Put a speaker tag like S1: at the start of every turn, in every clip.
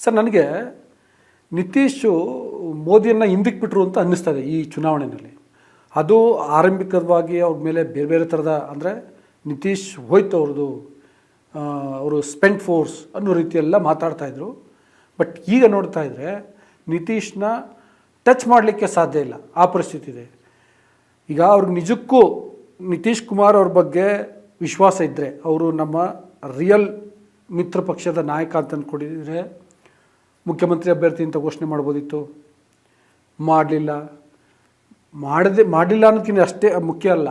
S1: Sir, ನನಗೆ ನಿತೀಶು ಮೋದಿಯನ್ನು ಹಿಂದಕ್ಕೆ ಬಿಟ್ಟರು ಅಂತ ಅನ್ನಿಸ್ತದೆ ಈ ಚುನಾವಣೆಯಲ್ಲಿ. ಅದು ಆರಂಭಿಕವಾಗಿ ಅವ್ರ ಮೇಲೆ ಬೇರೆ ಬೇರೆ ಥರದ ಅಂದರೆ ನಿತೀಶ್ ಹೋಯ್ತು ಅವ್ರದ್ದು ಅವರು ಸ್ಪೆಂಟ್ ಫೋರ್ಸ್ ಅನ್ನೋ ರೀತಿಯೆಲ್ಲ ಮಾತಾಡ್ತಾಯಿದ್ರು ಬಟ್ ಈಗ ನೋಡ್ತಾ ಇದ್ದರೆ ನಿತೀಶ್ನ ಟಚ್ ಮಾಡಲಿಕ್ಕೆ ಸಾಧ್ಯ ಇಲ್ಲ. ಆ ಪರಿಸ್ಥಿತಿ ಇದೆ. ಈಗ ಅವ್ರಿಗೆ ನಿಜಕ್ಕೂ ನಿತೀಶ್ ಕುಮಾರ್ ಅವ್ರ ಬಗ್ಗೆ ವಿಶ್ವಾಸ ಇದ್ದರೆ ಅವರು ನಮ್ಮ ರಿಯಲ್ ಮಿತ್ರ ಪಕ್ಷದ ನಾಯಕ ಅಂತ ಅಂದ್ಕೊಂಡಿದ್ರೆ ಮುಖ್ಯಮಂತ್ರಿ ಅಭ್ಯರ್ಥಿ ಅಂತ ಘೋಷಣೆ ಮಾಡ್ಬೋದಿತ್ತು? ಮಾಡಲಿಲ್ಲ. ಮಾಡದೆ, ಮಾಡಲಿಲ್ಲ ಅನ್ನೋದಕ್ಕಿಂತ ಅಷ್ಟೇ ಮುಖ್ಯ ಅಲ್ಲ.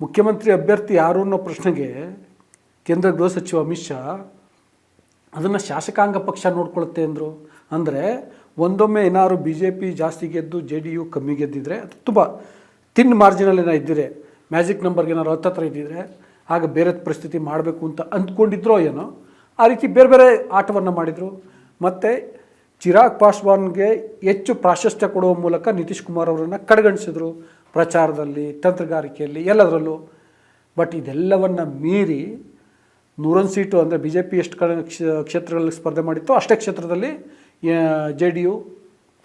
S1: ಮುಖ್ಯಮಂತ್ರಿ ಅಭ್ಯರ್ಥಿ ಯಾರು ಅನ್ನೋ ಪ್ರಶ್ನೆಗೆ ಕೇಂದ್ರ ಗೃಹ ಸಚಿವ ಅಮಿತ್ ಶಾ ಅದನ್ನು ಶಾಸಕಾಂಗ ಪಕ್ಷ ನೋಡ್ಕೊಳುತ್ತೆ ಅಂದರು. ಅಂದರೆ ಒಂದೊಮ್ಮೆ ಏನಾದ್ರು ಬಿ ಜೆ ಪಿ ಜಾಸ್ತಿ ಗೆದ್ದು ಜೆ ಡಿ ಯು ಕಮ್ಮಿ ಗೆದ್ದಿದ್ರೆ ಅದು ತುಂಬ ತಿನ್ ಮಾರ್ಜಿನಲ್ಲಿ ಏನೋ ಇದ್ದಿದ್ರೆ ಮ್ಯಾಜಿಕ್ ನಂಬರ್ಗೆ ಏನಾದ್ರು ಹತ್ತತ್ರ ಇದ್ದಿದ್ರೆ, ಆಗ ಬೇರೆ ಪರಿಸ್ಥಿತಿ ಮಾಡಬೇಕು ಅಂತ ಅಂದ್ಕೊಂಡಿದ್ರೋ ಏನೋ, ಆ ರೀತಿ ಬೇರೆ ಬೇರೆ ಆಟವನ್ನು ಮಾಡಿದರು. ಮತ್ತು ಚಿರಾಗ್ ಪಾಸ್ವಾನ್ಗೆ ಹೆಚ್ಚು ಪ್ರಾಶಸ್ತ್ಯ ಕೊಡುವ ಮೂಲಕ ನಿತೀಶ್ ಕುಮಾರ್ ಅವರನ್ನು ಕಡೆಗಣಿಸಿದರು ಪ್ರಚಾರದಲ್ಲಿ, ತಂತ್ರಗಾರಿಕೆಯಲ್ಲಿ, ಎಲ್ಲದರಲ್ಲೂ. ಬಟ್ ಇದೆಲ್ಲವನ್ನು ಮೀರಿ ನೂರೊಂದು ಸೀಟು ಅಂದರೆ ಬಿ ಜೆ ಪಿ ಎಷ್ಟು ಕಡೆ ಕ್ಷ- ಕ್ಷೇತ್ರಗಳಲ್ಲಿ ಸ್ಪರ್ಧೆ ಮಾಡಿತ್ತು ಅಷ್ಟೇ ಕ್ಷೇತ್ರದಲ್ಲಿ ಜೆ ಡಿ ಯು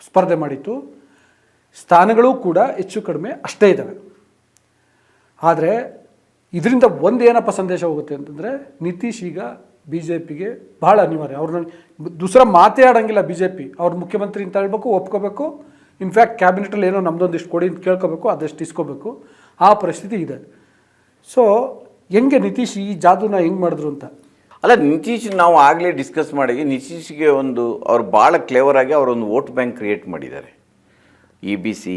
S1: ಸ್ಪರ್ಧೆ ಮಾಡಿತ್ತು. ಸ್ಥಾನಗಳು ಕೂಡ ಹೆಚ್ಚು ಕಡಿಮೆ ಅಷ್ಟೇ ಇದ್ದಾವೆ ಆದರೆ, ಇದರಿಂದ ಒಂದು ಏನಪ್ಪ ಸಂದೇಶ ಹೋಗುತ್ತೆ ಅಂತಂದರೆ, ನಿತೀಶ್ ಈಗ ಬಿ ಜೆ ಪಿಗೆ ಭಾಳ ಅನಿವಾರ್ಯ. ಅವ್ರನ್ನ ದೂಸರ ಮಾತೇ ಆಡೋಂಗಿಲ್ಲ ಬಿ ಜೆ ಪಿ ಅವ್ರ ಮುಖ್ಯಮಂತ್ರಿ ಅಂತ ಹೇಳ್ಬೇಕು, ಒಪ್ಕೋಬೇಕು. ಇನ್ಫ್ಯಾಕ್ಟ್ ಕ್ಯಾಬಿನೆಟಲ್ಲಿ ಏನೋ ನಮ್ಮದೊಂದಿಷ್ಟು ಕೊಡಿ ಅಂತ ಕೇಳ್ಕೋಬೇಕು, ಅದಷ್ಟು ಇಸ್ಕೋಬೇಕು. ಆ ಪರಿಸ್ಥಿತಿ ಇದೆ. ಸೊ ಹೆಂಗೆ ನಿತೀಶ್ ಈ ಜಾದೂನ ಹೆಂಗೆ ಮಾಡಿದ್ರು ಅಂತ?
S2: ಅಲ್ಲ, ನಿತೀಶ್ ನಾವು ಆಗಲೇ ಡಿಸ್ಕಸ್ ಮಾಡಿ, ನಿತೀಶ್ಗೆ ಒಂದು, ಅವ್ರು ಭಾಳ ಕ್ಲೇವರಾಗಿ ಅವರೊಂದು ವೋಟ್ ಬ್ಯಾಂಕ್ ಕ್ರಿಯೇಟ್ ಮಾಡಿದ್ದಾರೆ. ಇ ಬಿ ಸಿ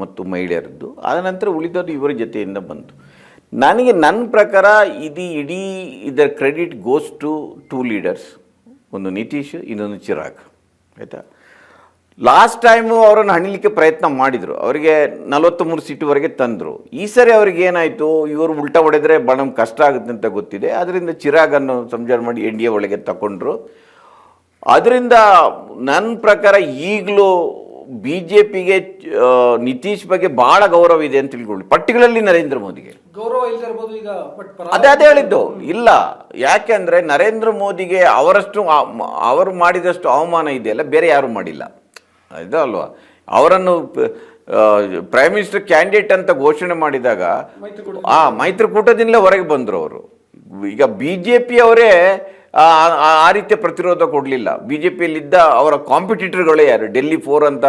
S2: ಮತ್ತು ಮಹಿಳೆಯರದ್ದು. ಆದ ನಂತರ ಉಳಿದವರು ಇವರ ಜೊತೆಯಿಂದ ಬಂತು. ನನಗೆ ನನ್ನ ಪ್ರಕಾರ ಇದು ಇಡೀ ಇದರ credit goes to two leaders. ಒಂದು ನಿತೀಶ್, ಇನ್ನೊಂದು ಚಿರಾಗ್. ಆಯಿತಾ? ಲಾಸ್ಟ್ ಟೈಮು ಅವರನ್ನು ಹಣಿಲಿಕ್ಕೆ ಪ್ರಯತ್ನ ಮಾಡಿದರು. ಅವರಿಗೆ ನಲವತ್ತ್ಮೂರು ಸೀಟುವರೆಗೆ ತಂದರು. ಈ ಸರಿ ಅವ್ರಿಗೆ ಏನಾಯಿತು? ಇವರು ಉಲ್ಟಾ ಹೊಡೆದ್ರೆ ಬಣ್ಣ ಕಷ್ಟ ಆಗುತ್ತೆ ಅಂತ ಗೊತ್ತಿದೆ. ಅದರಿಂದ ಚಿರಾಗನ್ನು ಸಂಜಾರ ಮಾಡಿ ಎನ್ ಡಿ ಎ ಒಳಗೆ ತಗೊಂಡ್ರು ಅದರಿಂದ ನನ್ನ ಪ್ರಕಾರ ಈಗಲೂ ಬಿ ಜೆ ಪಿಗೆ ನಿತೀಶ್ ಬಗ್ಗೆ ಬಹಳ ಗೌರವ ಇದೆ ಅಂತ ತಿಳ್ಕೊಳ್ಳಿ. ಪರ್ಟಿಕ್ಯುಲರ್ಲಿ ನರೇಂದ್ರ ಮೋದಿಗೆ.
S1: ಗೌರವ ಇಲ್ಲದಿರಬಹುದು ಈಗ
S2: ಅದೇ ಅದೇ ಹೇಳಿದ್ದು. ಇಲ್ಲ. ಯಾಕೆಂದ್ರೆ ನರೇಂದ್ರ ಮೋದಿಗೆ ಅವರಷ್ಟು ಅವರು ಮಾಡಿದಷ್ಟು ಅವಮಾನ ಇದೆಯಲ್ಲ ಬೇರೆ ಯಾರು ಮಾಡಿಲ್ಲ. ಇದು ಅಲ್ವಾ? ಅವರನ್ನು ಪ್ರೈಮ್ ಮಿನಿಸ್ಟರ್ ಕ್ಯಾಂಡಿಡೇಟ್ ಅಂತ ಘೋಷಣೆ ಮಾಡಿದಾಗ ಆ ಮೈತ್ರಿಕೂಟದಿಂದಲೇ ಹೊರಗೆ ಬಂದರು ಅವರು. ಈಗ ಬಿ ಜೆ ಪಿ ಅವರೇ ಆ ರೀತಿಯ ಪ್ರತಿರೋಧ ಕೊಡಲಿಲ್ಲ. ಬಿ ಜೆ ಪಿಯಲ್ಲಿದ್ದ ಅವರ ಕಾಂಪಿಟೇಟರ್ಗಳೇ ಯಾರು? ಡೆಲ್ಲಿ ಫೋರ್ ಅಂತ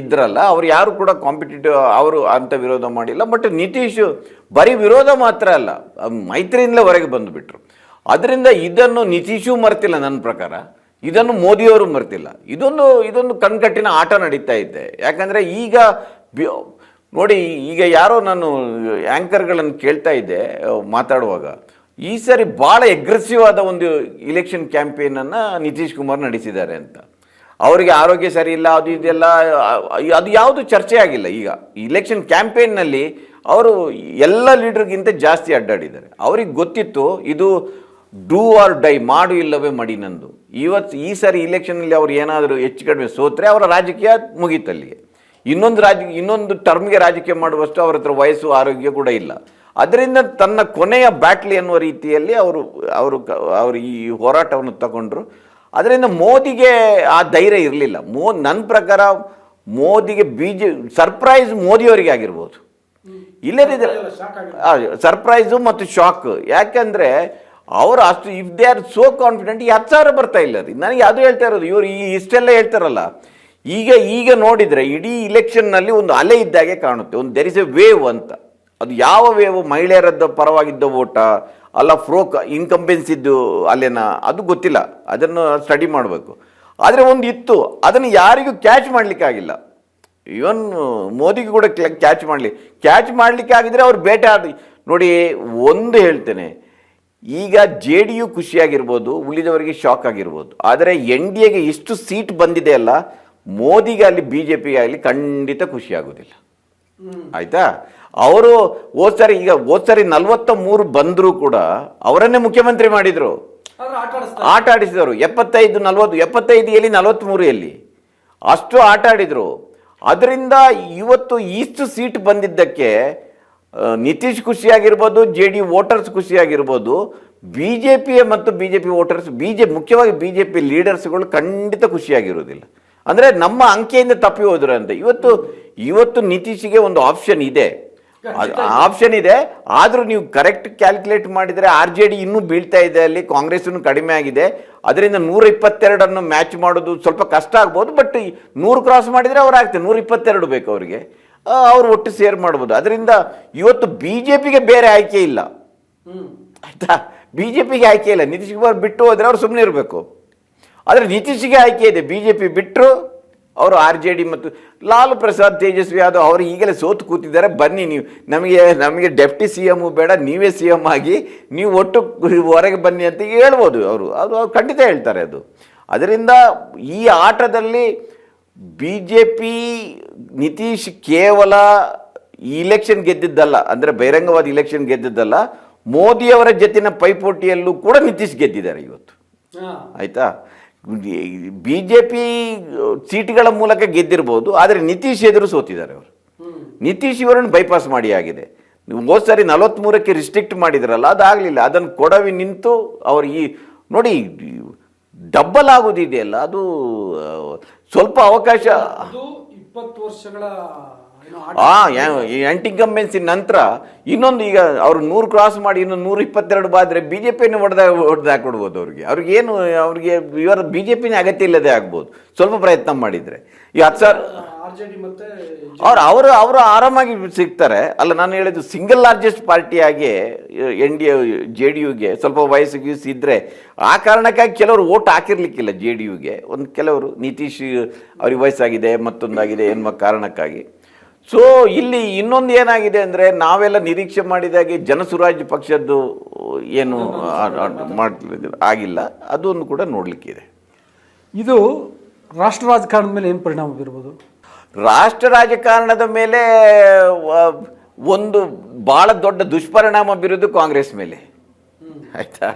S2: ಇದ್ರಲ್ಲ, ಅವ್ರು ಯಾರು ಕೂಡ ಕಾಂಪಿಟೇಟಿವ್ ಅವರು ಅಂತ ವಿರೋಧ ಮಾಡಿಲ್ಲ. ಬಟ್ ನಿತೀಶ್ ಬರೀ ವಿರೋಧ ಮಾತ್ರ ಅಲ್ಲ, ಮೈತ್ರಿಯಿಂದಲೇ ಹೊರಗೆ ಬಂದುಬಿಟ್ರು. ಅದರಿಂದ ಇದನ್ನು ನಿತೀಶೂ ಮರ್ತಿಲ್ಲ ನನ್ನ ಪ್ರಕಾರ. ಇದನ್ನು ಮೋದಿಯವರು ಮರ್ತಿಲ್ಲ. ಇದೊಂದು ಇದೊಂದು ಕಣ್ಕಟ್ಟಿನ ಆಟ ನಡೀತಾ ಇದೆ. ಯಾಕಂದರೆ ಈಗ ನೋಡಿ, ಈಗ ಯಾರೋ ನಾನು ಆ್ಯಂಕರ್ಗಳನ್ನು ಕೇಳ್ತಾ ಇದ್ದೆ, ಮಾತಾಡುವಾಗ ಈ ಸಾರಿ ಭಾಳ ಎಗ್ರೆಸಿವ್ ಆದ ಒಂದು ಇಲೆಕ್ಷನ್ ಕ್ಯಾಂಪೇನನ್ನು ನಿತೀಶ್ ಕುಮಾರ್ ನಡೆಸಿದ್ದಾರೆ ಅಂತ. ಅವರಿಗೆ ಆರೋಗ್ಯ ಸರಿ ಇಲ್ಲ, ಅದು ಇದೆಲ್ಲ ಅದು ಯಾವುದು ಚರ್ಚೆ ಆಗಿಲ್ಲ. ಈಗ ಇಲೆಕ್ಷನ್ ಕ್ಯಾಂಪೇನ್ನಲ್ಲಿ ಅವರು ಎಲ್ಲ ಲೀಡರ್ಗಿಂತ ಜಾಸ್ತಿ ಅಡ್ಡಾಡಿದ್ದಾರೆ. ಅವ್ರಿಗೆ ಗೊತ್ತಿತ್ತು, ಇದು ಡೂ ಆರ್ ಡೈ ಮಾಡು ಇಲ್ಲವೇ ಮಡಿ ನಂದು. ಇವತ್ತು ಈ ಸಾರಿ ಇಲೆಕ್ಷನಲ್ಲಿ ಅವ್ರು ಏನಾದರೂ ಹೆಚ್ಚು ಕಡಿಮೆ ಸೋತ್ರೆ ಅವರ ರಾಜಕೀಯ ಮುಗೀತಲ್ಲಿಗೆ. ಇನ್ನೊಂದು ರಾಜ, ಇನ್ನೊಂದು ಟರ್ಮ್ಗೆ ರಾಜಕೀಯ ಮಾಡುವಷ್ಟು ಅವ್ರ ಹತ್ರ ವಯಸ್ಸು, ಆರೋಗ್ಯ ಕೂಡ ಇಲ್ಲ. ಅದರಿಂದ ತನ್ನ ಕೊನೆಯ ಬ್ಯಾಟ್ಲಿ ಎನ್ನುವ ರೀತಿಯಲ್ಲಿ ಅವರು ಅವರು ಅವರು ಈ ಹೋರಾಟವನ್ನು ತಗೊಂಡ್ರು. ಅದರಿಂದ ಮೋದಿಗೆ ಆ ಧೈರ್ಯ ಇರಲಿಲ್ಲ. ಮೋ ನನ್ನ ಪ್ರಕಾರ ಮೋದಿಗೆ ಬಿ ಜೆ ಸರ್ಪ್ರೈಸ್ ಮೋದಿಯವರಿಗೆ ಆಗಿರ್ಬೋದು. ಇಲ್ಲದಿದ್ದರೆ ಸರ್ಪ್ರೈಸು ಮತ್ತು ಶಾಕ್. ಯಾಕೆಂದರೆ ಅವರು ಅಷ್ಟು if they are so confident ಈ ಹತ್ತು ಸಾವಿರ ಬರ್ತಾ ಇಲ್ಲ ರೀ ನನಗೆ ಅದು ಹೇಳ್ತಾ ಇರೋದು, ಇವರು ಈ ಇಷ್ಟೆಲ್ಲ ಹೇಳ್ತಾರಲ್ಲ. ಈಗ ಈಗ ನೋಡಿದರೆ ಇಡೀ ಇಲೆಕ್ಷನ್ನಲ್ಲಿ ಒಂದು ಅಲೆ ಇದ್ದಾಗೆ ಕಾಣುತ್ತೆ. ಒಂದು ದೆರ್ ಇಸ್ ಎ ವೇವ್ ಅಂತ. ಅದು ಯಾವ ವೇವ್ ಮಹಿಳೆಯರದ್ದು ಪರವಾಗಿದ್ದ ಓಟ ಅಲ್ಲ ಫ್ರೋಕ್ ಇನ್ಕಂಬೆನ್ಸಿದ್ದು ಅಲ್ಲೇನ ಅದು ಗೊತ್ತಿಲ್ಲ. ಅದನ್ನು ಸ್ಟಡಿ ಮಾಡಬೇಕು. ಆದರೆ ಒಂದು ಇತ್ತು ಅದನ್ನು ಯಾರಿಗೂ ಕ್ಯಾಚ್ ಮಾಡಲಿಕ್ಕಾಗಿಲ್ಲ ಇವನ್ ಮೋದಿಗೂ ಕೂಡ ಕ್ಯಾಚ್ ಮಾಡಲಿ ಕ್ಯಾಚ್ ಮಾಡಲಿಕ್ಕೆ ಆಗಿದ್ರೆ ಅವ್ರು ಬೇಟೆ ಆಡಿ ನೋಡಿ ಒಂದು ಹೇಳ್ತೇನೆ ಈಗ ಜೆ ಡಿ ಯು ಖುಷಿಯಾಗಿರ್ಬೋದು ಉಳಿದವರಿಗೆ ಶಾಕ್ ಆಗಿರ್ಬೋದು ಆದರೆ ಎನ್ ಡಿ ಎಗೆ ಇಷ್ಟು ಸೀಟ್ ಬಂದಿದೆ ಅಲ್ಲ ಮೋದಿಗೆ ಅಲ್ಲಿ ಬಿ ಜೆ ಪಿಗೆ ಆಗಲಿ ಖಂಡಿತ ಖುಷಿಯಾಗೋದಿಲ್ಲ ಆಯಿತಾ ಆಯ್ತಾ? ಅವರು ಓದ್ತಾರೆ ಈಗ ಹೋದ್ ಸರಿ ನಲ್ವತ್ತ ಮೂರು ಬಂದರೂ ಕೂಡ ಅವರನ್ನೇ ಮುಖ್ಯಮಂತ್ರಿ ಮಾಡಿದರು. ಆಟ ಆಡಿಸಿದವರು. ಎಪ್ಪತ್ತೈದು ನಲ್ವತ್ತು ಎಪ್ಪತ್ತೈದು ಎಲ್ಲಿ ನಲವತ್ತ್ಮೂರು ಎಲ್ಲಿ? ಅಷ್ಟು ಆಟ ಆಡಿದರು. ಅದರಿಂದ ಇವತ್ತು ಇಷ್ಟು ಸೀಟ್ ಬಂದಿದ್ದಕ್ಕೆ ನಿತೀಶ್ ಖುಷಿಯಾಗಿರ್ಬೋದು ಜೆ ಡಿ ವೋಟರ್ಸ್ ಖುಷಿಯಾಗಿರ್ಬೋದು ಬಿ ಜೆ ಪಿಯ ಮತ್ತು B J P voters B J ಮುಖ್ಯವಾಗಿ ಬಿ ಜೆ ಪಿ ಲೀಡರ್ಸ್ಗಳು ಖಂಡಿತ ಖುಷಿಯಾಗಿರೋದಿಲ್ಲ ಅಂದರೆ ನಮ್ಮ ಅಂಕೆಯಿಂದ ತಪ್ಪಿ ಹೋದ್ರು ಅಂತ. ಇವತ್ತು ಇವತ್ತು ನಿತೀಶ್ಗೆ ಒಂದು ಆಪ್ಷನ್ ಇದೆ. ಆಪ್ಷನ್ ಇದೆ. ಆದರೂ ನೀವು ಕರೆಕ್ಟ್ ಕ್ಯಾಲ್ಕುಲೇಟ್ ಮಾಡಿದರೆ ಆರ್ ಜೆ ಡಿ ಇನ್ನೂ ಬೀಳ್ತಾ ಇದೆ ಅಲ್ಲಿ ಕಾಂಗ್ರೆಸ್ ಕಡಿಮೆ ಆಗಿದೆ. ಅದರಿಂದ ನೂರ ಇಪ್ಪತ್ತೆರಡನ್ನು ಮ್ಯಾಚ್ ಮಾಡೋದು ಸ್ವಲ್ಪ ಕಷ್ಟ ಆಗ್ಬೋದು ಬಟ್ ನೂರು ಕ್ರಾಸ್ ಮಾಡಿದರೆ ಅವ್ರು ಆಗ್ತದೆ ನೂರ ಇಪ್ಪತ್ತೆರಡು ಬೇಕು ಅವರಿಗೆ. ಅವ್ರು ಒಟ್ಟು ಸೇರ್ ಮಾಡ್ಬೋದು. ಅದರಿಂದ ಇವತ್ತು ಬಿ ಜೆ ಪಿಗೆ ಬೇರೆ ಆಯ್ಕೆ ಇಲ್ಲ. ಆಯ್ತಾ? ಬಿ ಜೆ ಪಿಗೆ ಆಯ್ಕೆ ಇಲ್ಲ. ನಿತೀಶ್ ಕುಮಾರ್ ಬಿಟ್ಟು ಹೋದರೆ ಅವ್ರು ಸುಮ್ಮನೆ ಇರಬೇಕು. ಆದರೆ ನಿತೀಶ್ಗೆ ಆಯ್ಕೆ ಇದೆ. ಬಿ ಜೆ ಪಿ ಬಿಟ್ಟರು ಅವರು ಆರ್ ಜೆ ಡಿ ಮತ್ತು ಲಾಲು ಪ್ರಸಾದ್ ತೇಜಸ್ವಿ ಯಾದವ್ ಅವರು ಈಗಲೇ ಸೋತು ಕೂತಿದ್ದಾರೆ. ಬನ್ನಿ ನೀವು. ನಮಗೆ ನಮಗೆ ಡೆಪ್ಟಿ ಸಿ ಎಮ್ಮು ಬೇಡ ನೀವೇ ಸಿ ಎಂ ಆಗಿ ನೀವು ಒಟ್ಟು ಹೊರಗೆ ಬನ್ನಿ ಅಂತ ಹೇಳ್ಬೋದು ಅವರು. ಅದು ಅವ್ರು ಖಂಡಿತ ಹೇಳ್ತಾರೆ ಅದು. ಅದರಿಂದ ಈ ಆಟದಲ್ಲಿ ಬಿ ಜೆ ಪಿ ನಿತೀಶ್ ಕೇವಲ ಇಲೆಕ್ಷನ್ ಗೆದ್ದಿದ್ದಲ್ಲ ಅಂದರೆ ಬಹಿರಂಗವಾದ ಇಲೆಕ್ಷನ್ ಗೆದ್ದಿದ್ದಲ್ಲ ಮೋದಿಯವರ ಜೊತಿನ ಪೈಪೋಟಿಯಲ್ಲೂ ಕೂಡ ನಿತೀಶ್ ಗೆದ್ದಿದ್ದಾರೆ ಇವತ್ತು. ಆಯಿತಾ? ಬಿ ಜೆ ಪಿ ಸೀಟ್ಗಳ ಮೂಲಕ ಗೆದ್ದಿರ್ಬೋದು ಆದರೆ ನಿತೀಶ್ ಎದುರು ಸೋತಿದ್ದಾರೆ ಅವರು. ನಿತೀಶ್ ಇವರನ್ನು ಬೈಪಾಸ್ ಮಾಡಿ ಆಗಿದೆ. ನೀವು ಹೋದ್ ಸಾರಿ ನಲವತ್ತ್ಮೂರಕ್ಕೆ ರಿಸ್ಟ್ರಿಕ್ಟ್ ಮಾಡಿದ್ರಲ್ಲ ಅದಾಗಲಿಲ್ಲ ಅದನ್ನು ಕೊಡವಿ ನಿಂತು ಅವರು ಈ ನೋಡಿ ಡಬ್ಬಲ್ ಆಗೋದಿದೆಯಲ್ಲ ಅದು ಸ್ವಲ್ಪ ಅವಕಾಶ
S1: ಇಪ್ಪತ್ತು ವರ್ಷಗಳ
S2: ಆ ಆಂಟಿಕಂಬೆನ್ಸಿ ನಂತರ ಇನ್ನೊಂದು ಈಗ ಅವರು ನೂರು ಕ್ರಾಸ್ ಮಾಡಿ ಇನ್ನೊಂದು ನೂರ ಇಪ್ಪತ್ತೆರಡು ಬಾದ್ರೆ ಬಿ ಜೆ ಪಿಯನ್ನು ಹೊಡೆದ ಹೊಡೆದು ಕೊಡ್ಬೋದು ಅವ್ರಿಗೆ. ಏನು ಅವ್ರಿಗೆ ಇವರ ಬಿ ಜೆ ಪಿನ ಅಗತ್ಯ ಇಲ್ಲದೆ ಆಗ್ಬೋದು. ಸ್ವಲ್ಪ ಪ್ರಯತ್ನ ಮಾಡಿದರೆ. ಈ ಹತ್ತು ಸಾವಿರ ಅವ್ರು ಅವರು ಅವರು ಆರಾಮಾಗಿ ಸಿಗ್ತಾರೆ. ಅಲ್ಲ ನಾನು ಹೇಳಿದ್ದು ಸಿಂಗಲ್ ಲಾರ್ಜೆಸ್ಟ್ ಪಾರ್ಟಿಯಾಗಿ ಎನ್ ಡಿ ಜೆ ಡಿ ಯುಗೆ ಸ್ವಲ್ಪ ವಯಸ್ಸು ಗೀಸು ಇದ್ದರೆ ಆ ಕಾರಣಕ್ಕಾಗಿ ಕೆಲವರು ಓಟ್ ಹಾಕಿರ್ಲಿಕ್ಕಿಲ್ಲ ಜೆ ಡಿ ಯುಗೆ ಒಂದು ಕೆಲವರು ನಿತೀಶ್ ಅವ್ರಿಗೆ ವಯಸ್ಸಾಗಿದೆ ಮತ್ತೊಂದಾಗಿದೆ ಎನ್ನುವ ಕಾರಣಕ್ಕಾಗಿ. ಸೊ ಇಲ್ಲಿ ಇನ್ನೊಂದು ಏನಾಗಿದೆ ಅಂದರೆ ನಾವೆಲ್ಲ ನಿರೀಕ್ಷೆ ಮಾಡಿದಾಗೆ ಜನಸುರಾಜ್ ಪಕ್ಷದ್ದು ಏನು ಮಾಡ್ತಿದ್ದ ಆಗಿಲ್ಲ. ಅದನ್ನು ಕೂಡ ನೋಡಲಿಕ್ಕಿದೆ
S1: ಇದು. ರಾಷ್ಟ್ರ ರಾಜಕಾರಣದ ಮೇಲೆ ಏನು ಪರಿಣಾಮ ಬೀರ್ಬೋದು?
S2: ರಾಷ್ಟ್ರ ರಾಜಕಾರಣದ ಮೇಲೆ ಒಂದು ಭಾಳ ದೊಡ್ಡ ದುಷ್ಪರಿಣಾಮ ಬೀರೋದು ಕಾಂಗ್ರೆಸ್ ಮೇಲೆ. ಆಯಿತಾ?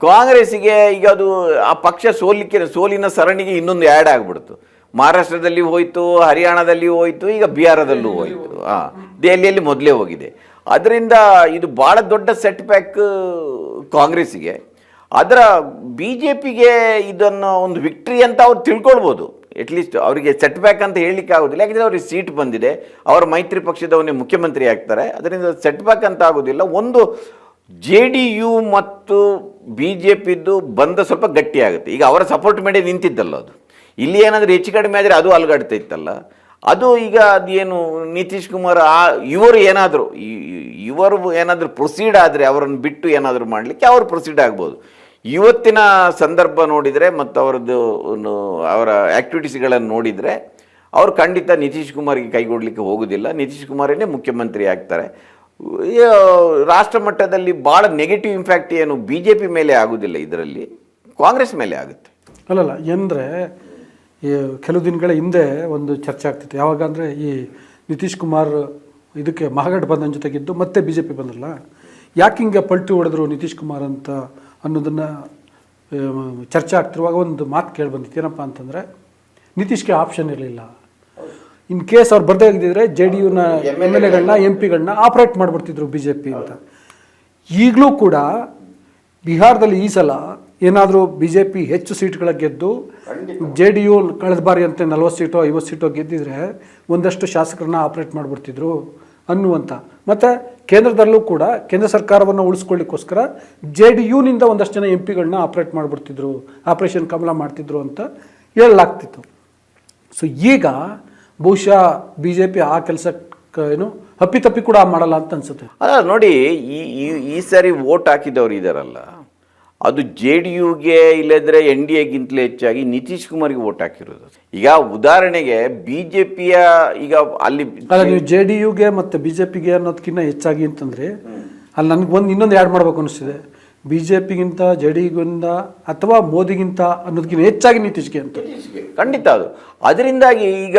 S2: ಕಾಂಗ್ರೆಸ್ಸಿಗೆ ಈಗ ಅದು ಆ ಪಕ್ಷ ಸೋಲಿಕ್ಕೆ ಸೋಲಿನ ಸರಣಿಗೆ ಇನ್ನೊಂದು ಆ್ಯಡ್ ಆಗಿಬಿಡ್ತು. ಮಹಾರಾಷ್ಟ್ರದಲ್ಲಿ ಹೋಯಿತು ಹರಿಯಾಣದಲ್ಲಿ ಹೋಯಿತು ಈಗ ಬಿಹಾರದಲ್ಲೂ ಹೋಯಿತು. ಹಾಂ ದೆಹಲಿಯಲ್ಲಿ ಮೊದಲೇ ಹೋಗಿದೆ. ಅದರಿಂದ ಇದು ಭಾಳ ದೊಡ್ಡ ಸೆಟ್ ಬ್ಯಾಕ್ ಕಾಂಗ್ರೆಸ್ಗೆ ಅದರ ಬಿ ಜೆ ಪಿಗೆ ಇದನ್ನು ಒಂದು ವಿಕ್ಟ್ರಿ ಅಂತ ಅವ್ರು ತಿಳ್ಕೊಳ್ಬೋದು. ಅಟ್ಲೀಸ್ಟ್ ಅವರಿಗೆ ಸೆಟ್ ಬ್ಯಾಕ್ ಅಂತ ಹೇಳಲಿಕ್ಕೆ ಆಗೋದಿಲ್ಲ. ಯಾಕಂದರೆ ಅವ್ರಿಗೆ ಸೀಟ್ ಬಂದಿದೆ. ಅವರ ಮೈತ್ರಿ ಪಕ್ಷದವನೇ ಮುಖ್ಯಮಂತ್ರಿ ಆಗ್ತಾರೆ. ಅದರಿಂದ ಸೆಟ್ ಬ್ಯಾಕ್ ಅಂತ ಆಗೋದಿಲ್ಲ. ಒಂದು ಜೆ ಡಿ ಯು ಮತ್ತು ಬಿ ಜೆ ಪಿದ್ದು ಬಂದ ಸ್ವಲ್ಪ ಗಟ್ಟಿಯಾಗುತ್ತೆ ಈಗ ಅವರ ಸಪೋರ್ಟ್ ಮೇಲೆ ನಿಂತಿದ್ದಲ್ಲ ಅದು. ಇಲ್ಲಿ ಏನಾದರೂ ಹೆಚ್ಚು ಕಡಿಮೆ ಆದರೆ ಅದು ಅಲ್ಗಾಡ್ತಾ ಇತ್ತಲ್ಲ. ಅದು ಈಗ ಅದೇನು ನಿತೀಶ್ ಕುಮಾರ್ ಆ ಇವರು ಏನಾದರೂ ಇವರು ಏನಾದರೂ ಪ್ರೊಸೀಡ್ ಆದರೆ ಅವರನ್ನು ಬಿಟ್ಟು ಏನಾದರೂ ಮಾಡಲಿಕ್ಕೆ ಅವರು ಪ್ರೊಸೀಡ್ ಆಗ್ಬೋದು. ಇವತ್ತಿನ ಸಂದರ್ಭ ನೋಡಿದರೆ ಮತ್ತು ಅವರದ್ದು ಅವರ ಆ್ಯಕ್ಟಿವಿಟೀಸ್ಗಳನ್ನು ನೋಡಿದರೆ ಅವರು ಖಂಡಿತ ನಿತೀಶ್ ಕುಮಾರ್ಗೆ ಕೈಗೊಡ್ಲಿಕ್ಕೆ ಹೋಗೋದಿಲ್ಲ. ನಿತೀಶ್ ಕುಮಾರೇ ಮುಖ್ಯಮಂತ್ರಿ ಆಗ್ತಾರೆ. ರಾಷ್ಟ್ರ ಮಟ್ಟದಲ್ಲಿ ಭಾಳ ನೆಗೆಟಿವ್ ಇಂಪ್ಯಾಕ್ಟ್ ಏನು ಬಿ ಜೆ ಪಿ ಮೇಲೆ ಆಗೋದಿಲ್ಲ ಇದರಲ್ಲಿ. ಕಾಂಗ್ರೆಸ್ ಮೇಲೆ ಆಗುತ್ತೆ.
S1: ಅಲ್ಲಲ್ಲ ಅಂದರೆ ಈ ಕೆಲವು ದಿನಗಳ ಹಿಂದೆ ಒಂದು ಚರ್ಚೆ ಆಗ್ತಿತ್ತು. ಯಾವಾಗ ಅಂದರೆ ಈ ನಿತೀಶ್ ಕುಮಾರ್ ಇದಕ್ಕೆ ಮಹಾಗಠಬಂಧನ್ ಜೊತೆಗಿದ್ದು ಮತ್ತೆ ಬಿ ಜೆ ಪಿ ಬಂದ್ರಲ್ಲ ಯಾಕೆ ಹಿಂಗೆ ಪಲ್ಟಿ ಹೊಡೆದ್ರು ನಿತೀಶ್ ಕುಮಾರ್ ಅಂತ ಅನ್ನೋದನ್ನು ಚರ್ಚೆ ಆಗ್ತಿರುವಾಗ ಒಂದು ಮಾತು ಕೇಳಿ ಬಂದಿತ್ತು ಏನಪ್ಪ ಅಂತಂದರೆ, ನಿತೀಶ್ಗೆ ಆಪ್ಷನ್ ಇರಲಿಲ್ಲ. ಇನ್ ಕೇಸ್ ಅವ್ರು ಬರ್ದೇ ಇದ್ದಿದ್ರೆ ಜೆ ಡಿ ಯುನ ಎಂ ಎಲ್ ಎಗಳನ್ನ, ಎಂ ಪಿಗಳನ್ನ ಆಪ್ರೇಟ್ ಮಾಡಿಬಿಡ್ತಿದ್ರು ಬಿ ಜೆ ಪಿ ಅಂತ. ಈಗಲೂ ಕೂಡ ಬಿಹಾರದಲ್ಲಿ ಈ ಸಲ ಏನಾದರೂ ಬಿ ಜೆ ಪಿ ಹೆಚ್ಚು ಸೀಟ್ಗಳ ಗೆದ್ದು ಜೆ ಡಿ ಯು ಕಳೆದ ಬಾರಿ ಅಂತೆ ನಲ್ವತ್ತು ಸೀಟೋ ಐವತ್ತು ಸೀಟೋ ಗೆದ್ದಿದ್ರೆ ಒಂದಷ್ಟು ಶಾಸಕರನ್ನ ಆಪ್ರೇಟ್ ಮಾಡಿಬಿಡ್ತಿದ್ರು ಅನ್ನುವಂಥ. ಮತ್ತು ಕೇಂದ್ರದಲ್ಲೂ ಕೂಡ ಕೇಂದ್ರ ಸರ್ಕಾರವನ್ನು ಉಳಿಸ್ಕೊಳ್ಳಿಕ್ಕೋಸ್ಕರ ಜೆ ಡಿ ಯುನಿಂದ ಒಂದಷ್ಟು ಜನ ಎಂ ಪಿಗಳನ್ನ ಆಪ್ರೇಟ್ ಮಾಡಿಬಿಡ್ತಿದ್ರು ಆಪ್ರೇಷನ್ ಕಮಲ ಮಾಡ್ತಿದ್ರು ಅಂತ ಹೇಳಲಾಗ್ತಿತ್ತು. ಸೊ ಈಗ ಬಹುಶಃ ಬಿ ಜೆ ಪಿ ಆ ಕೆಲಸಕ್ಕೆ ಏನು ಅಪ್ಪಿತಪ್ಪಿ ಕೂಡ ಮಾಡಲ್ಲ ಅಂತ ಅನ್ಸುತ್ತೆ.
S2: ಅಲ್ಲ ನೋಡಿ ಈ ಈ- ಈ ಸಾರಿ ವೋಟ್ ಹಾಕಿದವರು ಇದಾರಲ್ಲ. ಅದು ಜೆ ಡಿ ಯುಗೆ ಇಲ್ಲದ್ರೆ ಎನ್ ಡಿ ಎಗಿಂತಲೇ ಹೆಚ್ಚಾಗಿ ನಿತೀಶ್ ಕುಮಾರ್ಗೆ ವೋಟ್ ಹಾಕಿರೋದು. ಈಗ ಉದಾಹರಣೆಗೆ ಬಿ ಜೆ ಪಿಯ ಈಗ ಅಲ್ಲಿ
S1: ನೀವು ಜೆ ಡಿ ಯುಗೆ ಮತ್ತು ಬಿ ಜೆ ಪಿಗೆ ಅನ್ನೋದಕ್ಕಿಂತ ಹೆಚ್ಚಾಗಿ ಅಂತಂದರೆ ಅಲ್ಲಿ ನನಗೆ ಒಂದು ಇನ್ನೊಂದು ಆ್ಯಡ್ ಮಾಡಬೇಕು ಅನಿಸ್ತಿದೆ. ಬಿ ಜೆ ಪಿಗಿಂತ ಜೆ ಡಿ ಗಿಂತ ಅಥವಾ ಮೋದಿಗಿಂತ ಅನ್ನೋದಕ್ಕಿಂತ ಹೆಚ್ಚಾಗಿ ನಿತೀಶ್ಗೆ ಅಂತ.
S2: ಖಂಡಿತ ಅದು. ಅದರಿಂದಾಗಿ ಈಗ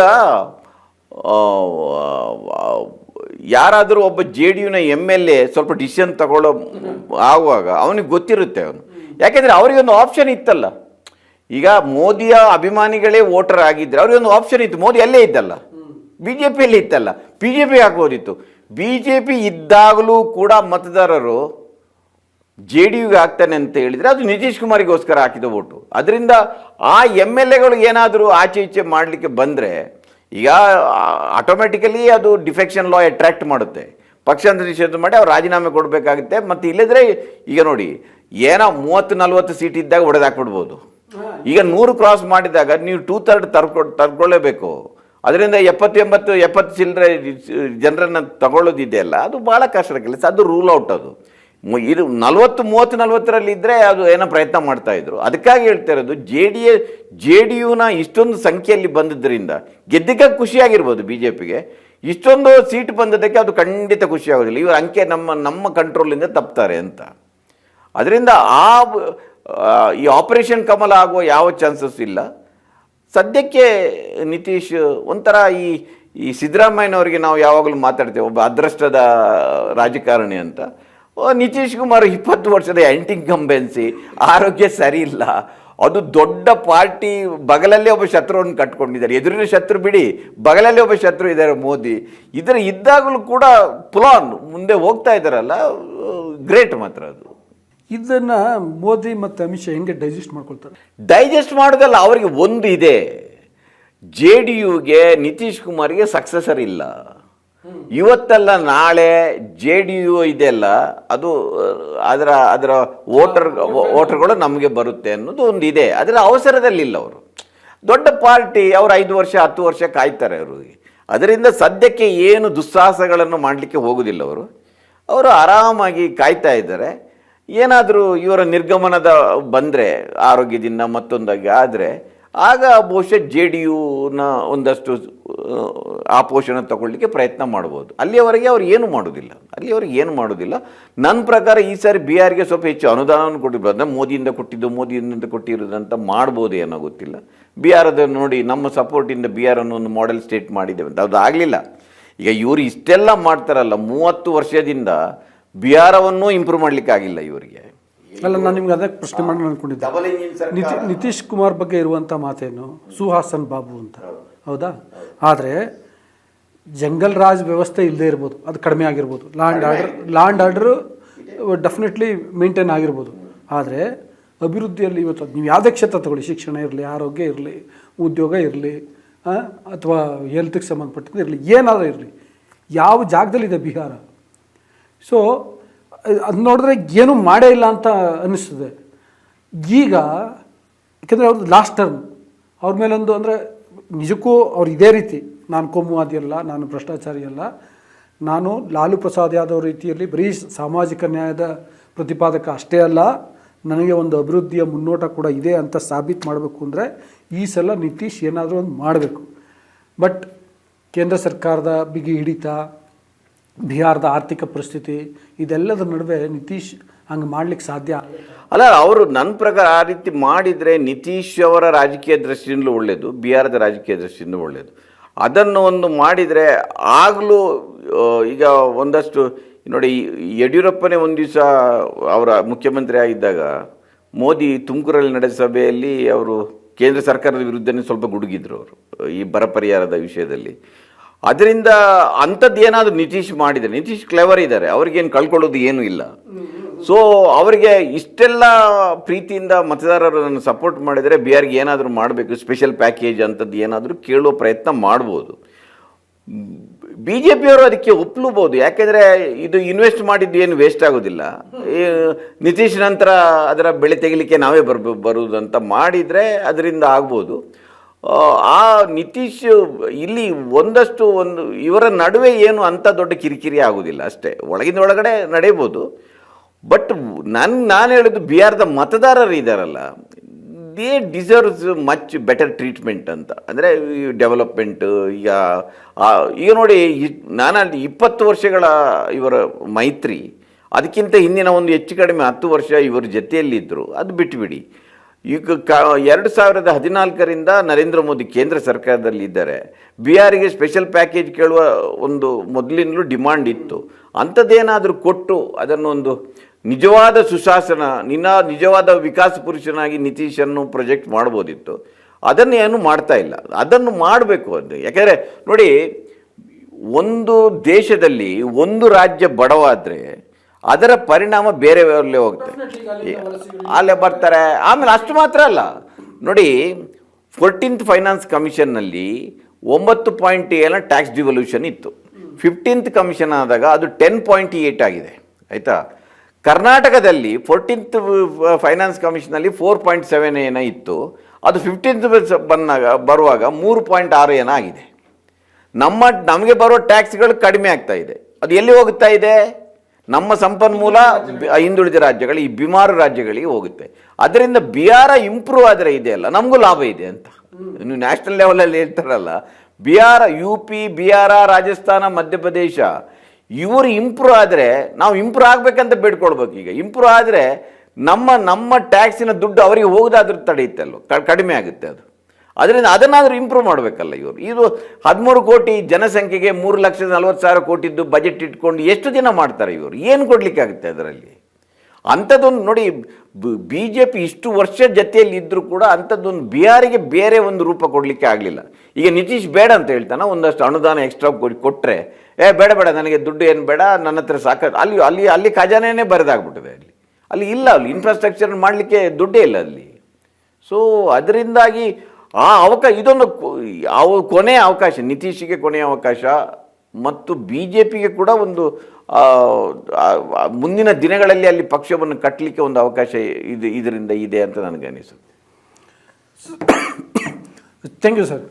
S2: ಯಾರಾದರೂ ಒಬ್ಬ ಜೆ ಡಿ ಯುನ ಎಂ ಎಲ್ ಎ ಸ್ವಲ್ಪ ಡಿಸಿಷನ್ ತಗೊಳ್ಳೋ ಆಗುವಾಗ ಅವನಿಗೆ ಗೊತ್ತಿರುತ್ತೆ ಅವನು. ಯಾಕೆಂದರೆ ಅವರಿಗೊಂದು ಆಪ್ಷನ್ ಇತ್ತಲ್ಲ. ಈಗ ಮೋದಿಯ ಅಭಿಮಾನಿಗಳೇ ವೋಟರ್ ಆಗಿದ್ದರೆ ಅವರಿಗೊಂದು ಆಪ್ಷನ್ ಇತ್ತು. ಮೋದಿ ಅಲ್ಲೇ ಇದ್ದಲ್ಲ. ಬಿ ಜೆ ಪಿಯಲ್ಲಿ ಇತ್ತಲ್ಲ. ಬಿ ಜೆ ಪಿ ಹಾಕ್ಬೋದಿತ್ತು. ಬಿ ಜೆ ಪಿ ಇದ್ದಾಗಲೂ ಕೂಡ ಮತದಾರರು ಜೆ ಡಿ ಯುಗೆ ಆಗ್ತಾನೆ ಅಂತ ಹೇಳಿದರೆ ಅದು ನಿತೀಶ್ ಕುಮಾರಿಗೋಸ್ಕರ ಹಾಕಿದ ಓಟು ಅದರಿಂದ ಆ ಎಂ ಎಲ್ ಎಗಳು ಏನಾದರೂ ಆಚೆ ಈಚೆ ಮಾಡಲಿಕ್ಕೆ ಬಂದರೆ ಈಗ ಆಟೋಮೆಟಿಕಲಿ ಅದು ಡಿಫೆಕ್ಷನ್ ಲಾ ಅಟ್ರಾಕ್ಟ್ ಮಾಡುತ್ತೆ. ಪಕ್ಷಾಂತರ ನಿಷೇಧ ಮಾಡಿ ಅವ್ರು ರಾಜೀನಾಮೆ ಕೊಡಬೇಕಾಗುತ್ತೆ. ಮತ್ತು ಇಲ್ಲದ್ರೆ ಈಗ ನೋಡಿ ಏನೋ ಮೂವತ್ತು, ನಲ್ವತ್ತು ಸೀಟ್ ಇದ್ದಾಗ ಹೊಡೆದಾಕ್ಬಿಡ್ಬೋದು ಈಗ ನೂರು ಕ್ರಾಸ್ ಮಾಡಿದಾಗ ನೀವು ಟೂ ತರ್ಡ್ ತರ್ಕೊ, ತರ್ಕೊಳ್ಳೇಬೇಕು. ಅದರಿಂದ ಎಪ್ಪತ್ತು ಎಂಬತ್ತು ಎಪ್ಪತ್ತು ಚಿಲ್ಲರೆ ಜನರನ್ನು ತಗೊಳ್ಳೋದಿದೆಯಲ್ಲ, ಅದು ಭಾಳ ಕಷ್ಟದ ಕೆಲಸ, ಅದು ರೂಲ್ ಔಟ್ ಅದು. ಇದು ನಲವತ್ತು, ಮೂವತ್ತು, ನಲ್ವತ್ತರಲ್ಲಿ ಇದ್ದರೆ ಅದು ಏನೋ ಪ್ರಯತ್ನ ಮಾಡ್ತಾಯಿದ್ರು ಅದಕ್ಕಾಗಿ ಹೇಳ್ತಾ ಇರೋದು, J D A, J D ಯುನ ಇಷ್ಟೊಂದು ಸಂಖ್ಯೆಯಲ್ಲಿ ಬಂದಿದ್ದರಿಂದ ಗೆದ್ದಕ್ಕೆ ಖುಷಿಯಾಗಿರ್ಬೋದು ಬಿ ಜೆ ಪಿಗೆ. ಇಷ್ಟೊಂದು ಸೀಟ್ ಬಂದದಕ್ಕೆ ಅದು ಖಂಡಿತ ಖುಷಿಯಾಗೋದಿಲ್ಲ. ಇವರು ಅಂಕೆ ನಮ್ಮ ನಮ್ಮ ಕಂಟ್ರೋಲಿಂದ ತಪ್ತಾರೆ ಅಂತ. ಅದರಿಂದ ಆ ಈ ಆಪರೇಷನ್ ಕಮಲ ಆಗುವ ಯಾವ ಚಾನ್ಸಸ್ ಇಲ್ಲ. ಸದ್ಯಕ್ಕೆ ನಿತೀಶ್ ಒಂಥರ ಈ ಈ ಸಿದ್ದರಾಮಯ್ಯನವರಿಗೆ ನಾವು ಯಾವಾಗಲೂ ಮಾತಾಡ್ತೇವೆ, ಒಬ್ಬ ಅದೃಷ್ಟದ ರಾಜಕಾರಣಿ ಅಂತ. ನಿತೀಶ್ ಕುಮಾರ್ ಇಪ್ಪತ್ತು ವರ್ಷದ ಆ್ಯಂಟಿಂಕಂಬೆನ್ಸಿ ಆರೋಗ್ಯ ಸರಿ ಇಲ್ಲ. ಅದು ದೊಡ್ಡ ಪಾರ್ಟಿ, ಬಗಲಲ್ಲೇ ಒಬ್ಬ ಶತ್ರುವನ್ನು ಕಟ್ಕೊಂಡಿದ್ದಾರೆ. ಎದುರಿನ ಶತ್ರು ಬಿಡಿ, ಬಗಲಲ್ಲೇ ಒಬ್ಬ ಶತ್ರು ಇದ್ದಾರೆ ಮೋದಿ. ಇದರ ಇದ್ದಾಗಲೂ ಕೂಡ ಪುಲಾನ್ ಮುಂದೆ ಹೋಗ್ತಾ ಇದ್ದಾರಲ್ಲ, ಗ್ರೇಟ್ ಮಾತ್ರ ಅದು.
S1: ಇದನ್ನು ಮೋದಿ ಮತ್ತು ಅಮಿತ್ ಶಾ ಹೆಂಗೆ ಡೈಜೆಸ್ಟ್ ಮಾಡ್ಕೊಳ್ತಾರೆ?
S2: ಡೈಜೆಸ್ಟ್ ಮಾಡೋದಲ್ಲ ಅವರಿಗೆ ಒಂದು ಇದೆ. ಜೆ ಡಿ ಯುಗೆ ನಿತೀಶ್ ಕುಮಾರ್ಗೆ ಸಕ್ಸಸರ್ ಇಲ್ಲ. ಇವತ್ತಲ್ಲ ನಾಳೆ ಜೆ ಡಿ ಯು ಇದೆಯಲ್ಲ ಅದು ಅಹ್, ಅದರ ಅದರ ವೋಟರ್ ವೋಟರ್ಗಳು ನಮಗೆ ಬರುತ್ತೆ ಅನ್ನೋದು ಒಂದು ಇದೆ. ಅದರ ಅವಸರದಲ್ಲಿಲ್ಲ ಅವರು. ದೊಡ್ಡ ಪಾರ್ಟಿ ಅವರು ಐದು ವರ್ಷ ಹತ್ತು ವರ್ಷ ಕಾಯ್ತಾರೆ ಅವರಿಗೆ ಅದರಿಂದ ಸದ್ಯಕ್ಕೆ ಏನು ದುಸ್ಸಾಹಸಗಳನ್ನು ಮಾಡಲಿಕ್ಕೆ ಹೋಗೋದಿಲ್ಲ ಅವರು. ಅವರು ಆರಾಮಾಗಿ ಕಾಯ್ತಾ ಇದ್ದಾರೆ. ಏನಾದರೂ ಇವರ ನಿರ್ಗಮನದ ಬಂದರೆ, ಆರೋಗ್ಯದಿಂದ ಮತ್ತೊಂದಾಗಿ ಆದರೆ, ಆಗ ಬಹುಶಃ ಜೆ ಡಿ ಯುನ ಒಂದಷ್ಟು, ಆ ಪೋಷಣ ತಗೊಳ್ಳಿಕ್ಕೆ ಪ್ರಯತ್ನ ಮಾಡ್ಬೋದು. ಅಲ್ಲಿಯವರೆಗೆ ಅವ್ರು ಏನು ಮಾಡೋದಿಲ್ಲ. ಅಲ್ಲಿಯವರೆಗೆ ಏನು ಮಾಡೋದಿಲ್ಲ. ನನ್ನ ಪ್ರಕಾರ ಈ ಸಾರಿ ಬಿ ಆರ್ಗೆ ಸ್ವಲ್ಪ ಹೆಚ್ಚು ಅನುದಾನವನ್ನು ಕೊಟ್ಟಿರ್ಬೋದು ಮೋದಿಯಿಂದ ಕೊಟ್ಟಿದ್ದು, ಮೋದಿಯಿಂದ ಕೊಟ್ಟಿರೋದಂತ ಮಾಡ್ಬೋದು ಏನೋ ಗೊತ್ತಿಲ್ಲ. ಬಿ ಆರ್ ಅದನ್ನು ನೋಡಿ, ನಮ್ಮ ಸಪೋರ್ಟಿಂದ ಬಿ ಆರ್ ಅನ್ನೋ ಒಂದು ಮಾಡೆಲ್ ಸ್ಟೇಟ್ ಮಾಡಿದ್ದೇವೆ ಅಂತ. ಅದು ಆಗಲಿಲ್ಲ. ಈಗ ಇವರು ಇಷ್ಟೆಲ್ಲ ಮಾಡ್ತಾರಲ್ಲ, ಮೂವತ್ತು ವರ್ಷದಿಂದ ಬಿಹಾರವನ್ನು ಇಂಪ್ರೂವ್ ಮಾಡ್ಲಿಕ್ಕೆ ಆಗಿಲ್ಲ ಇವರಿಗೆ.
S1: ಅಲ್ಲ ನಾನು ನಿಮ್ಗೆ ಅದಕ್ಕೆ ಪ್ರಶ್ನೆ ಮಾಡಿ ಅನ್ಕೊಂಡಿದ್ದೆ. ನಿತಿ ನಿತೀಶ್ ಕುಮಾರ್ ಬಗ್ಗೆ ಇರುವಂಥ ಮಾತೇನು ಸುಹಾಸನ್ ಬಾಬು ಅಂತ. ಹೌದಾ. ಆದರೆ ಜಂಗಲ್ ರಾಜ್ ವ್ಯವಸ್ಥೆ ಇಲ್ಲದೆ ಇರ್ಬೋದು ಅದು ಕಡಿಮೆ ಆಗಿರ್ಬೋದು. Law and order law and order definitely maintain ಆಗಿರ್ಬೋದು. ಆದರೆ ಅಭಿವೃದ್ಧಿಯಲ್ಲಿ ಇವತ್ತು ನೀವು ಯಾವುದೇ ಕ್ಷೇತ್ರ ತಗೊಳ್ಳಿ ಶಿಕ್ಷಣ ಇರಲಿ ಆರೋಗ್ಯ ಇರಲಿ ಉದ್ಯೋಗ ಇರಲಿ ಅಥವಾ ಹೆಲ್ತ್ಗೆ ಸಂಬಂಧಪಟ್ಟಿದ್ದು ಇರಲಿ ಏನಾದರೂ ಇರಲಿ ಯಾವ ಜಾಗದಲ್ಲಿದೆ ಬಿಹಾರ? ಸೊ ಅದು ನೋಡಿದ್ರೆ ಏನೂ ಮಾಡೇ ಇಲ್ಲ ಅಂತ ಅನ್ನಿಸ್ತದೆ. ಈಗ, ಯಾಕೆಂದರೆ ಅವ್ರದ್ದು ಲಾಸ್ಟ್ ಟರ್ಮ್ ಅವ್ರ ಮೇಲೊಂದು ಅಂದರೆ ನಿಜಕ್ಕೂ ಅವ್ರು ಇದೇ ರೀತಿ, ನಾನು ಕೋಮುವಾದಿ ಅಲ್ಲ, ನಾನು ಭ್ರಷ್ಟಾಚಾರಿ ಅಲ್ಲ, ನಾನು ಲಾಲು ಪ್ರಸಾದ್ ಯಾದವ್ ರೀತಿಯಲ್ಲಿ ಬರೀ ಸಾಮಾಜಿಕ ನ್ಯಾಯದ ಪ್ರತಿಪಾದಕ ಅಷ್ಟೇ ಅಲ್ಲ, ನನಗೆ ಒಂದು ಅಭಿವೃದ್ಧಿಯ ಮುನ್ನೋಟ ಕೂಡ ಇದೆ ಅಂತ ಸಾಬೀತು ಮಾಡಬೇಕು ಅಂದರೆ ಈ ಸಲ ನಿತೀಶ್ ಏನಾದರೂ ಒಂದು ಮಾಡಬೇಕು. ಬಟ್ ಕೇಂದ್ರ ಸರ್ಕಾರದ ಬಿಗಿ ಹಿಡಿತ ಬಿಹಾರದ ಆರ್ಥಿಕ ಪರಿಸ್ಥಿತಿ ಇದೆಲ್ಲದ ನಡುವೆ ನಿತೀಶ್ ಹಂಗೆ ಮಾಡ್ಲಿಕ್ಕೆ ಸಾಧ್ಯ?
S2: ಅಲ್ಲ, ಅವರು ನನ್ನ ಪ್ರಕಾರ ಆ ರೀತಿ ಮಾಡಿದರೆ ನಿತೀಶ್ ಅವರ ರಾಜಕೀಯ ದೃಷ್ಟಿಯಿಂದಲೂ ಒಳ್ಳೆಯದು ಬಿಹಾರದ ರಾಜಕೀಯ ದೃಷ್ಟಿಯಿಂದ ಒಳ್ಳೆಯದು ಅದನ್ನು ಒಂದು ಮಾಡಿದರೆ ಆಗಲೂ ಈಗ ಒಂದಷ್ಟು, ನೋಡಿ, ಯಡಿಯೂರಪ್ಪನೇ ಒಂದು ದಿವಸ ಅವರ ಮುಖ್ಯಮಂತ್ರಿ ಆಗಿದ್ದಾಗ ಮೋದಿ ತುಮಕೂರಲ್ಲಿ ನಡೆದ ಸಭೆಯಲ್ಲಿ ಅವರು ಕೇಂದ್ರ ಸರ್ಕಾರದ ವಿರುದ್ಧನೇ ಸ್ವಲ್ಪ ಗುಡುಗಿದ್ರು ಅವರು, ಈ ಬರ ಪರಿಹಾರದ ವಿಷಯದಲ್ಲಿ. ಅದರಿಂದ ಅಂಥದ್ದು ಏನಾದರೂ ನಿತೀಶ್ ಮಾಡಿದರೆ, ನಿತೀಶ್ ಕ್ಲೆವರ್ ಇದ್ದಾರೆ ಅವ್ರಿಗೇನು ಕಳ್ಕೊಳ್ಳೋದು ಏನೂ ಇಲ್ಲ. ಸೊ ಅವರಿಗೆ ಇಷ್ಟೆಲ್ಲ ಪ್ರೀತಿಯಿಂದ ಮತದಾರರನ್ನು ಸಪೋರ್ಟ್ ಮಾಡಿದರೆ ಬಿಹಾರ್ಗೆ ಏನಾದರೂ ಮಾಡಬೇಕು ಸ್ಪೆಷಲ್ ಪ್ಯಾಕೇಜ್ ಅಂಥದ್ದು ಏನಾದರೂ ಕೇಳೋ ಪ್ರಯತ್ನ ಮಾಡ್ಬೋದು. ಬಿ ಜೆ ಪಿಯವರು ಅದಕ್ಕೆ ಒಪ್ಲೂಬೋದು, ಯಾಕೆಂದರೆ ಇದು ಇನ್ವೆಸ್ಟ್ ಮಾಡಿದ್ದು ಏನು ವೇಸ್ಟ್ ಆಗೋದಿಲ್ಲ. ನಿತೀಶ್ ನಂತರ ಅದರ ಬೆಳೆ ತೆಗಿಲಿಕ್ಕೆ ನಾವೇ ಬರ್ಬೋ ಬರುವುದಂತ ಮಾಡಿದರೆ ಅದರಿಂದ ಆಗ್ಬೋದು. ಆ, ನಿತೀಶ್ ಇಲ್ಲಿ ಒಂದಷ್ಟು ಒಂದು ಇವರ ನಡುವೆ ಏನು ಅಂಥ ದೊಡ್ಡ ಕಿರಿಕಿರಿ ಆಗೋದಿಲ್ಲ ಅಷ್ಟೇ. ಒಳಗಿಂದ ಒಳಗಡೆ ನಡೆಯಬಹುದು ಬಟ್ ನನ್ನ ನಾನು ಹೇಳಿದ್ದು ಆರ್ದ ಮತದಾರರು ಇದ್ದಾರಲ್ಲ they deserves much better treatment ಅಂತ. ಅಂದರೆ ಡೆವಲಪ್ಮೆಂಟ್ ಈಗ ಈಗ ನೋಡಿ ನಾನು ಅಲ್ಲಿ ಇಪ್ಪತ್ತು ವರ್ಷಗಳ ಇವರ ಮೈತ್ರಿ ಅದಕ್ಕಿಂತ ಹಿಂದಿನ ಒಂದು ಹೆಚ್ಚು ಕಡಿಮೆ ಹತ್ತು ವರ್ಷ ಇವರ ಜೊತೆಯಲ್ಲಿದ್ದರು ಅದು ಬಿಟ್ಟುಬಿಡಿ ಈಗ ಕ, ಎರಡು ಸಾವಿರದ ಹದಿನಾಲ್ಕರಿಂದ ನರೇಂದ್ರ ಮೋದಿ ಕೇಂದ್ರ ಸರ್ಕಾರದಲ್ಲಿ ಇದ್ದಾರೆ ಬಿಹಾರಿಗೆ ಸ್ಪೆಷಲ್ ಪ್ಯಾಕೇಜ್ ಕೇಳುವ ಒಂದು ಮೊದಲಿಂದಲೂ ಡಿಮಾಂಡ್ ಇತ್ತು. ಅಂಥದ್ದೇನಾದರೂ ಕೊಟ್ಟು ಅದನ್ನೊಂದು ನಿಜವಾದ ಸುಶಾಸನ, ನಿನ್ನ ನಿಜವಾದ ವಿಕಾಸ ಪುರುಷನಾಗಿ ನಿತೀಶನ್ನು ಪ್ರೊಜೆಕ್ಟ್ ಮಾಡ್ಬೋದಿತ್ತು. ಅದನ್ನು ಏನು ಮಾಡ್ತಾ ಇಲ್ಲ. ಅದನ್ನು ಮಾಡಬೇಕು ಅದು ಯಾಕೆಂದರೆ ನೋಡಿ, ಒಂದು ದೇಶದಲ್ಲಿ ಒಂದು ರಾಜ್ಯ ಬಡವಾದರೆ ಅದರ ಪರಿಣಾಮ ಬೇರೆ ಅಲ್ಲೇ ಹೋಗುತ್ತೆ. ಅಲ್ಲೇ ಬರ್ತಾರೆ. ಆಮೇಲೆ ಅಷ್ಟು ಮಾತ್ರ ಅಲ್ಲ. ನೋಡಿ ಫೋರ್ಟೀನ್ತ್ ಫೈನಾನ್ಸ್ ಕಮಿಷನ್ನಲ್ಲಿ ಒಂಬತ್ತು ಪಾಯಿಂಟ್ ಏನ ಟ್ಯಾಕ್ಸ್ ಡಿವಲ್ಯೂಷನ್ ಇತ್ತು. ಫಿಫ್ಟೀನ್ತ್ ಕಮಿಷನ್ ಆದಾಗ ಅದು ಟೆನ್ ಪಾಯಿಂಟ್ ಏಯ್ಟ್ ಆಗಿದೆ. ಆಯಿತಾ? ಕರ್ನಾಟಕದಲ್ಲಿ ಫೋರ್ಟೀನ್ತ್ ಫೈನಾನ್ಸ್ ಕಮಿಷನಲ್ಲಿ ಫೋರ್ ಪಾಯಿಂಟ್ ಸೆವೆನ್ ಏನೋ ಇತ್ತು. ಅದು ಫಿಫ್ಟೀನ್ತ್ ಬಂದಾಗ ಬರುವಾಗ ಮೂರು ಪಾಯಿಂಟ್ ಆರು ಏನೋ ಆಗಿದೆ. ನಮ್ಮ ನಮಗೆ ಬರೋ ಟ್ಯಾಕ್ಸ್ಗಳು ಕಡಿಮೆ ಆಗ್ತಾ ಇದೆ. ಅದು ಎಲ್ಲಿ ಹೋಗ್ತಾ ಇದೆ? ನಮ್ಮ ಸಂಪನ್ಮೂಲ ಹಿಂದುಳಿದ ರಾಜ್ಯಗಳು, ಈ ಬಿಮಾರು ರಾಜ್ಯಗಳಿಗೆ ಹೋಗುತ್ತೆ. ಅದರಿಂದ ಬಿಹಾರ ಇಂಪ್ರೂವ್ ಆದರೆ ಇದೆಯಲ್ಲ, ನಮಗೂ ಲಾಭ ಇದೆ ಅಂತ. ನೀವು ನ್ಯಾಷನಲ್ ಲೆವೆಲಲ್ಲಿ ಹೇಳ್ತಾರಲ್ಲ, ಬಿಹಾರ ಯು ಪಿ ಬಿಹಾರ, ರಾಜಸ್ಥಾನ, ಮಧ್ಯಪ್ರದೇಶ, ಇವರು ಇಂಪ್ರೂವ್ ಆದರೆ, ನಾವು ಇಂಪ್ರೂವ್ ಆಗಬೇಕಂತ ಬೇಡ್ಕೊಳ್ಬೇಕು ಈಗ. ಇಂಪ್ರೂವ್ ಆದರೆ ನಮ್ಮ ನಮ್ಮ ಟ್ಯಾಕ್ಸಿನ ದುಡ್ಡು ಅವರಿಗೆ ಹೋಗೋದಾದ್ರೂ ತಡೆಯುತ್ತಲ್ಲೋ ಅಲ್ವ ಕಡಿಮೆ ಆಗುತ್ತೆ ಅದು. ಅದರಿಂದ ಅದನ್ನಾದರೂ ಇಂಪ್ರೂವ್ ಮಾಡಬೇಕಲ್ಲ ಇವರು. ಇದು ಹದಿಮೂರು ಕೋಟಿ ಜನಸಂಖ್ಯೆಗೆ ಮೂರು ಲಕ್ಷದ ನಲ್ವತ್ತು ಸಾವಿರ ಕೋಟಿದ್ದು ಬಜೆಟ್ ಇಟ್ಕೊಂಡು ಎಷ್ಟು ದಿನ ಮಾಡ್ತಾರೆ ಇವರು? ಏನು ಕೊಡಲಿಕ್ಕಾಗುತ್ತೆ ಅದರಲ್ಲಿ? ಅಂಥದ್ದೊಂದು ನೋಡಿ, ಬಿ ಜೆ ಪಿ ಇಷ್ಟು ವರ್ಷ ಜೊತೆಯಲ್ಲಿ ಇದ್ದರೂ ಕೂಡ ಅಂಥದ್ದೊಂದು ಬಿಹಾರಿಗೆ ಬೇರೆ ಒಂದು ರೂಪ ಕೊಡಲಿಕ್ಕೆ ಆಗಲಿಲ್ಲ. ಈಗ ನಿತೀಶ್ ಬೇಡ ಅಂತ ಹೇಳ್ತಾನೆ, ಒಂದಷ್ಟು ಅನುದಾನ ಎಕ್ಸ್ಟ್ರಾ ಕೊಟ್ಟರೆ ಏ, ಬೇಡ ಬೇಡ, ನನಗೆ ದುಡ್ಡು ಏನು ಬೇಡ, ನನ್ನ ಹತ್ರ ಸಾಕು ಅಲ್ಲಿ ಅಲ್ಲಿ ಅಲ್ಲಿ ಖಜಾನೆನೇ ಬರೆದಾಗ್ಬಿಟ್ಟಿದೆ ಅಲ್ಲಿ. ಅಲ್ಲಿ ಇಲ್ಲ, ಅಲ್ಲಿ ಇನ್ಫ್ರಾಸ್ಟ್ರಕ್ಚರ್ ಮಾಡಲಿಕ್ಕೆ ದುಡ್ಡೇ ಇಲ್ಲ ಅಲ್ಲಿ. ಸೊ ಅದರಿಂದಾಗಿ ಆ ಅವಕಾಶ ಇದೊಂದು ಯಾವ ಕೊನೆಯ ಅವಕಾಶ, ನಿತೀಶ್ಗೆ ಕೊನೆಯ ಅವಕಾಶ ಮತ್ತು ಬಿ ಜೆ ಪಿಗೆ ಕೂಡ ಒಂದು ಮುಂದಿನ ದಿನಗಳಲ್ಲಿ ಅಲ್ಲಿ ಪಕ್ಷವನ್ನು ಕಟ್ಟಲಿಕ್ಕೆ ಒಂದು ಅವಕಾಶ ಇದು, ಇದರಿಂದ ಇದೆ ಅಂತ ನನಗೆ ಅನಿಸುತ್ತೆ.
S1: Thank you sir